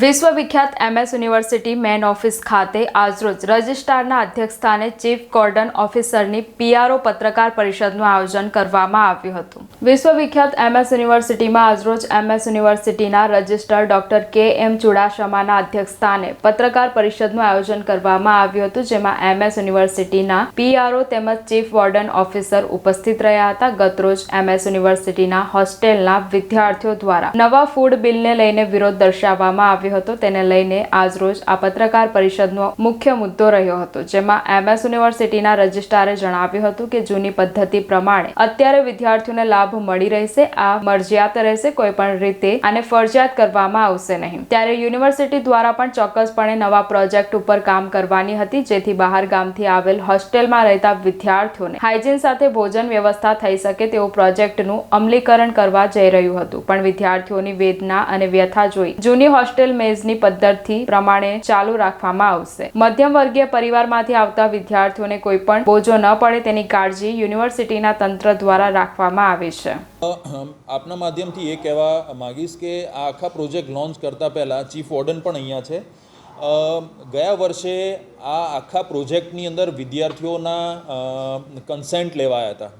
વિશ્વવિખ્યાત MS university main office ખાતે આજરોજ રજિસ્ટ્રારના અધ્યક્ષસ્થાને ચીફ કોર્ડન ઓફિસરની પીઆરઓ પત્રકાર પરિષદનું આયોજન કરવામાં આવ્યું હતું. વિશ્વવિખ્યાત એમએસ યુનિવર્સિટીમાં આજરોજ એમએસ યુનિવર્સિટીના રજિસ્ટ્રાર ડોક્ટર કે એમ ચુડાસમાના અધ્યક્ષસ્થાને પત્રકાર પરિષદનું આયોજન કરવામાં આવ્યું હતું, જેમાં એમએસ યુનિવર્સિટીના પીઆરઓ તેમજ ચીફ વોર્ડન ઓફિસર ઉપસ્થિત રહ્યા હતા. ગતરોજ એમએસ યુનિવર્સિટીના હોસ્ટેલના વિદ્યાર્થીઓ દ્વારા નવા ફૂડ બિલને લઈને વિરોધ દર્શાવવામાં આવ્યો હતો. તેને લઈને આજરોજ આ પત્રકાર પરિષદનો મુખ્ય મુદ્દો રહ્યો હતો, જેમાં એમએસ યુનિવર્સિટીના રજિસ્ટ્રારે જણાવ્યું હતું કે જૂની પદ્ધતિ પ્રમાણે અત્યારે વિદ્યાર્થીઓને લાભ મળી રહેશે, આ મરજિયાત રહેશે કોઈ પણ રીતે આને ફરજિયાત કરવામાં આવશે નહીં. ત્યારે યુનિવર્સિટી દ્વારા પણ ચોક્કસપણે નવા પ્રોજેક્ટ ઉપર કામ કરવાની હતી, જેથી બહાર ગામથી આવેલ હોસ્ટેલમાં રહેતા વિદ્યાર્થીઓને હાઇજીન સાથે ભોજન વ્યવસ્થા થઈ શકે તેવું પ્રોજેક્ટનું અમલીકરણ કરવા જઈ રહ્યું હતું. પણ વિદ્યાર્થીઓની વેદના અને વ્યથા જોઈ જૂની હોસ્ટેલ મેઝની પદ્ધતિ પ્રમાણે ચાલુ રાખવામાં આવશે. મધ્યમ વર્ગીય પરિવારમાંથી આવતા વિદ્યાર્થીઓને કોઈ પણ બોજો ન પડે તેની કાળજી યુનિવર્સિટીના તંત્ર દ્વારા રાખવામાં આવે છે. આપના માધ્યમથી એ કહેવા માગીશ કે આ આખા પ્રોજેક્ટ લોન્ચ કરતાં પહેલાં ચીફ વોર્ડન પણ અહીંયા છે. ગયા વર્ષે આ આખા પ્રોજેક્ટની અંદર વિદ્યાર્થીઓના કન્સેન્ટ લેવાયા હતા.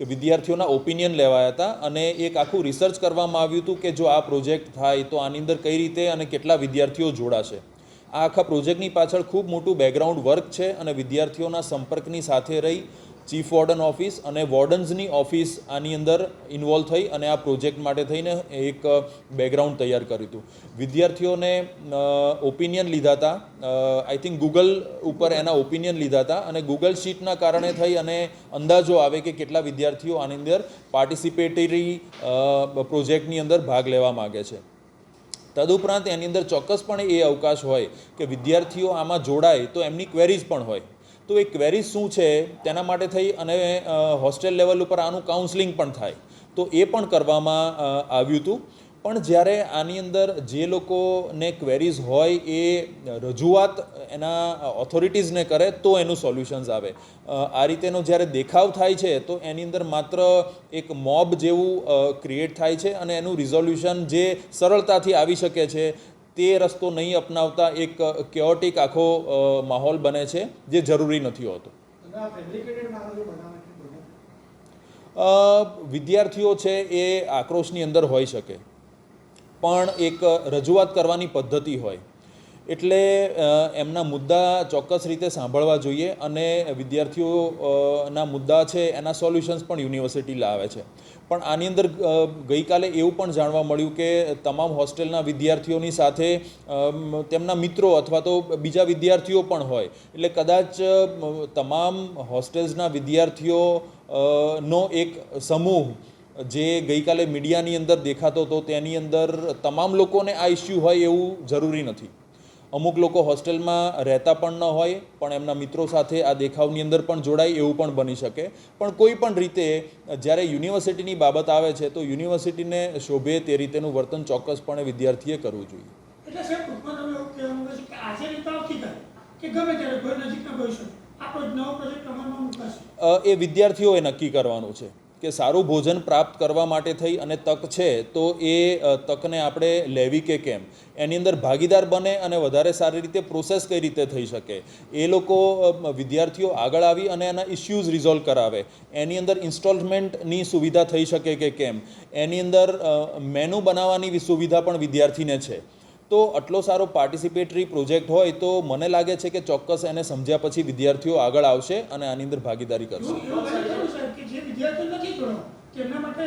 કે વિદ્યાર્થીઓના ઓપિનિયન લેવાયા હતા અને એક આખું રિસર્ચ કરવામાં આવ્યું હતું કે જો આ પ્રોજેક્ટ થાય તો આની અંદર કઈ રીતે અને કેટલા વિદ્યાર્થીઓ જોડાશે. આ આખા પ્રોજેક્ટની પાછળ ખૂબ મોટું બેકગ્રાઉન્ડ વર્ક છે અને વિદ્યાર્થીઓના સંપર્કની સાથે રહી ચીફ વોર્ડન ઓફિસ અને વોર્ડન્સની ઓફિસ આની અંદર ઇન્વોલ્વ થઈ અને આ પ્રોજેક્ટ માટે થઈને એક બેકગ્રાઉન્ડ તૈયાર કર્યું હતું. વિદ્યાર્થીઓને ઓપિનિયન લીધા હતા. આઈ થિંક ગૂગલ ઉપર એના ઓપિનિયન લીધા હતા અને ગૂગલ શીટના કારણે થઈ અને અંદાજો આવે કે કેટલા વિદ્યાર્થીઓ આની અંદર પાર્ટિસિપેટરી પ્રોજેક્ટની અંદર ભાગ લેવા માગે છે. તદુપરાંત એની અંદર ચોક્કસપણે એ અવકાશ હોય કે વિદ્યાર્થીઓ આમાં જોડાય તો એમની ક્વેરીઝ પણ હોય. તો એ ક્વેરીઝ શું છે તેના માટે થઈ અને હોસ્ટેલ લેવલ ઉપર આનું કાઉન્સલિંગ પણ થાય. તો એ પણ કરવામાં આવ્યું હતું. પણ જ્યારે આની અંદર જે લોકોને ક્વેરીઝ હોય એ રજૂઆત એના ઓથોરિટીઝને કરે તો એનું સોલ્યુશન્સ આવે. આ રીતેનો જ્યારે દેખાવ થાય છે તો એની અંદર માત્ર એક મોબ જેવું ક્રિએટ થાય છે અને એનું રિઝોલ્યુશન જે સરળતાથી આવી શકે છે. તે રસ્તો નહીં અપનાવતા એક કેઓટિક આખો માહોલ બને છે જે જરૂરી નથી હોતો. વિદ્યાર્થીઓ છે એ આક્રોશની અંદર હોઈ શકે. પણ એક રજૂઆત કરવાની પદ્ધતિ હોય. એટલે એમના મુદ્દા ચોક્કસ રીતે સાંભળવા જોઈએ અને વિદ્યાર્થીઓ ના મુદ્દા છે એના સોલ્યુશન્સ પણ યુનિવર્સિટી લાવે છે. પણ આની અંદર ગઈકાલે એવું પણ જાણવા મળ્યું કે તમામ હોસ્ટેલના વિદ્યાર્થીઓની સાથે તેમના મિત્રો અથવા તો બીજા વિદ્યાર્થીઓ પણ હોય. એટલે કદાચ તમામ હોસ્ટેલ્સના વિદ્યાર્થીઓ નો એક સમૂહ જે ગઈકાલે મીડિયાની અંદર દેખાતો હતો તેની અંદર તમામ લોકોને આ ઇસ્યુ હોય એવું જરૂરી નથી. અમુક લોકો હોસ્ટેલમાં રહેતા પણ ન હોય પણ એમના મિત્રો સાથે આ દેખાવની અંદર પણ જોડાય એવું પણ બની શકે. પણ કોઈ પણ રીતે જ્યારે યુનિવર્સિટીની બાબત આવે છે તો યુનિવર્સિટીને શોભે તે રીતેનું વર્તન ચોક્કસપણે વિદ્યાર્થીએ કરવું જોઈએ. એટલે સાહેબ ટૂંકમાં તમે એવું કહેવા માંગો છો કે આજે નહીં તો આવતીકાલે કે ગમે ત્યારે કોઈ નજીકના ભવિષ્ય આ નવો પ્રોજેક્ટ અમલમાં મૂકાશે. એ વિદ્યાર્થીઓએ નક્કી કરવાનું છે. કે સારું ભોજન પ્રાપ્ત કરવા માટે થઈ અને તક છે, તો એ તકને આપણે લેવી કે કેમ? એની અંદર ભાગીદાર બને અને વધારે સારી રીતે પ્રોસેસ કઈ રીતે થઈ શકે? એ લોકો વિદ્યાર્થીઓ આગળ આવી અને એના ઇસ્યુઝ રિઝોલ્વ કરાવે. એની અંદર ઇન્સ્ટોલમેન્ટની સુવિધા થઈ શકે કે કેમ? એની અંદર મેનુ બનાવવાની સુવિધા પણ વિદ્યાર્થીને છે. તો આટલો સારો પાર્ટિસિપેટરી પ્રોજેક્ટ હોય તો મને લાગે છે કે ચોક્કસ એને સમજ્યા પછી વિદ્યાર્થીઓ આગળ આવશે અને આની અંદર ભાગીદારી કરશે. વિદ્યાર્થીઓ નથી જોડવા તેમના માટે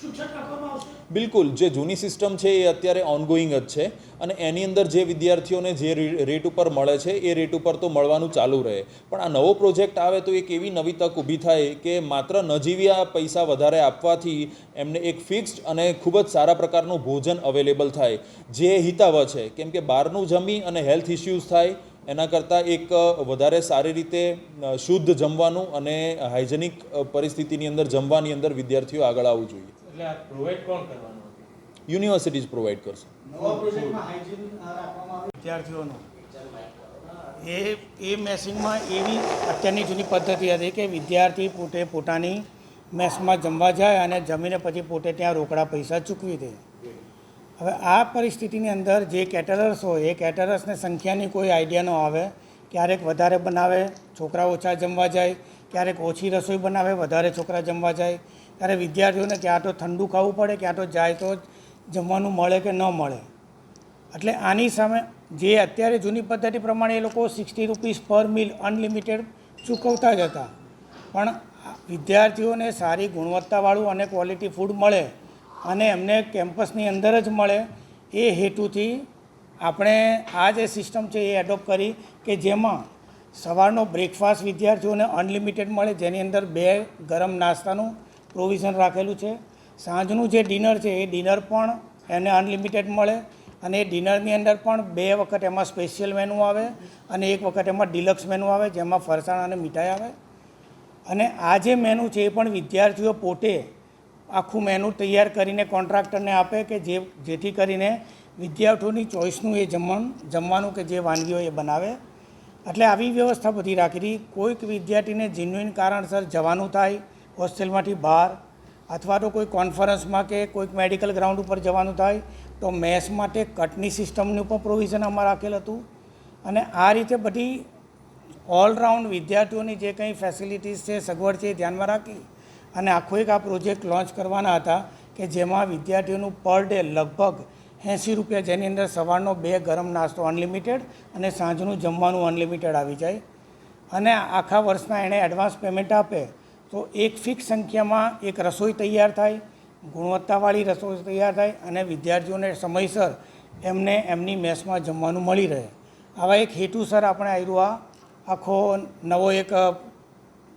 શિક્ષક રાખવામાં આવશે. બિલકુલ, જે જૂની સિસ્ટમ છે એ અત્યારે ઓનગોઈંગ જ છે અને એની અંદર જે વિદ્યાર્થીઓને જે રેટ ઉપર મળે છે એ રેટ ઉપર તો મળવાનું ચાલુ રહે. પણ આ નવો પ્રોજેક્ટ આવે તો એક એવી નવી તક ઊભી થાય કે માત્ર નજીવ્યા પૈસા વધારે આપવાથી એમને એક ફિક્સ્ડ અને ખૂબ જ સારા પ્રકારનું ભોજન અવેલેબલ થાય. જે હિતાવહ છે, કેમ કે બહારનું જમી અને હેલ્થ ઇસ્યુઝ થાય એના કરતાં એક વધારે સારી રીતે શુદ્ધ જમવાનું અને હાઇજેનિક પરિસ્થિતિની અંદર જમવાની અંદર વિદ્યાર્થીઓ આગળ આવવું જોઈએ. એટલે આ પ્રોવાઈડ કોણ કરવાનું યુનિવર્સિટીઝ પ્રોવાઈડ કરશે. નવા પ્રોજેક્ટમાં હાઇજીન રાખવામાં વિદ્યાર્થીઓનો. એ એ મેસિંગમાં એવી અત્યારની જૂની પદ્ધતિ હતી કે વિદ્યાર્થી પોતે પોતાની મેસમાં જમવા જાય અને જમીને પછી પોતે ત્યાં રોકડા પૈસા ચૂકવી દે. હવે આ પરિસ્થિતિની અંદર જે કેટરર્સ હોય, એ કેટરર્સને સંખ્યાની કોઈ આઈડિયા ન આવે. ક્યારેક વધારે બનાવે, છોકરા ઓછા જમવા જાય. ક્યારેક ઓછી રસોઈ બનાવે, વધારે છોકરા જમવા જાય. ત્યારે વિદ્યાર્થીઓને ક્યાં તો ઠંડુ ખાવું પડે, ક્યાં તો જાય તો જમવાનું મળે કે ન મળે. એટલે આની સામે જે અત્યારે જૂની પદ્ધતિ પ્રમાણે એ લોકો સિક્સટી રૂપીસ પર મિલ અનલિમિટેડ ચૂકવતા જ હતા. પણ વિદ્યાર્થીઓને સારી ગુણવત્તાવાળું અને ક્વોલિટી ફૂડ મળે. અને એમને કેમ્પસની અંદર જ મળે એ હેતુથી આપણે આ જે સિસ્ટમ છે એ એડોપ્ટ કરી કે જેમાં સવારનો બ્રેકફાસ્ટ વિદ્યાર્થીઓને અનલિમિટેડ મળે, જેની અંદર બે ગરમ નાસ્તાનું પ્રોવિઝન રાખેલું છે. સાંજનું જે ડિનર છે એ ડિનર પણ એને અનલિમિટેડ મળે અને એ ડિનરની અંદર પણ બે વખત એમાં સ્પેશિયલ મેનુ આવે અને એક વખત એમાં ડિલક્સ મેનુ આવે, જેમાં ફરસાણ અને મીઠાઈ આવે. અને આ જે મેનુ છે એ પણ વિદ્યાર્થીઓ પોતે આખું મેનુ તૈયાર કરીને કોન્ટ્રાક્ટરને આપે કે જે, જેથી કરીને વિદ્યાર્થીઓની ચોઈસનું એ જમવાનું જમવાનું કે જે વાનગીઓ એ બનાવે. એટલે આવી વ્યવસ્થા બધી રાખી હતી કોઈક વિદ્યાર્થીને જેન્યુઇન કારણસર જવાનું થાય, હોસ્ટેલમાંથી બહાર, અથવા તો કોઈ કોન્ફરન્સમાં કે કોઈક મેડિકલ ગ્રાઉન્ડ ઉપર જવાનું થાય, તો મેસ માટે કટની સિસ્ટમનું પણ પ્રોવિઝન આમાં રાખેલ હતું. અને આ રીતે બધી ઓલરાઉન્ડ વિદ્યાર્થીઓની જે કંઈ ફેસિલિટીઝ છે, સગવડ છે એ ધ્યાનમાં રાખી અને આખો એક આ પ્રોજેક્ટ લોન્ચ કરવાના હતા કે જેમાં વિદ્યાર્થીઓનું પર ડે લગભગ એંસી રૂપિયા જેની અંદર સવારનો બે ગરમ નાસ્તો અનલિમિટેડ અને સાંજનું જમવાનું અનલિમિટેડ આવી જાય. અને આખા વર્ષના એણે એડવાન્સ પેમેન્ટ આપે તો એક ફિક્સ સંખ્યામાં એક રસોઈ તૈયાર થાય, ગુણવત્તાવાળી રસોઈ તૈયાર થાય અને વિદ્યાર્થીઓને સમયસર એમને એમની મેસમાં જમવાનું મળી રહે. આવા એક હેતુસર આપણે આવ્યું આ આખો નવો એક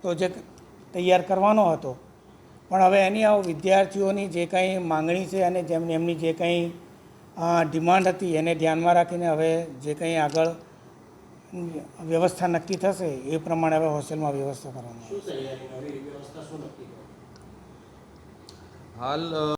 પ્રોજેક્ટ તૈયાર કરવાનો હતો. પણ હવે એની આ વિદ્યાર્થીઓની જે કંઈ માંગણી છે અને જેમની એમની જે કંઈ ડિમાન્ડ હતી એને ધ્યાનમાં રાખીને હવે જે કંઈ આગળ વ્યવસ્થા નક્કી થશે એ પ્રમાણે હવે હોસ્ટેલમાં વ્યવસ્થા કરવાની આવશે. હાલ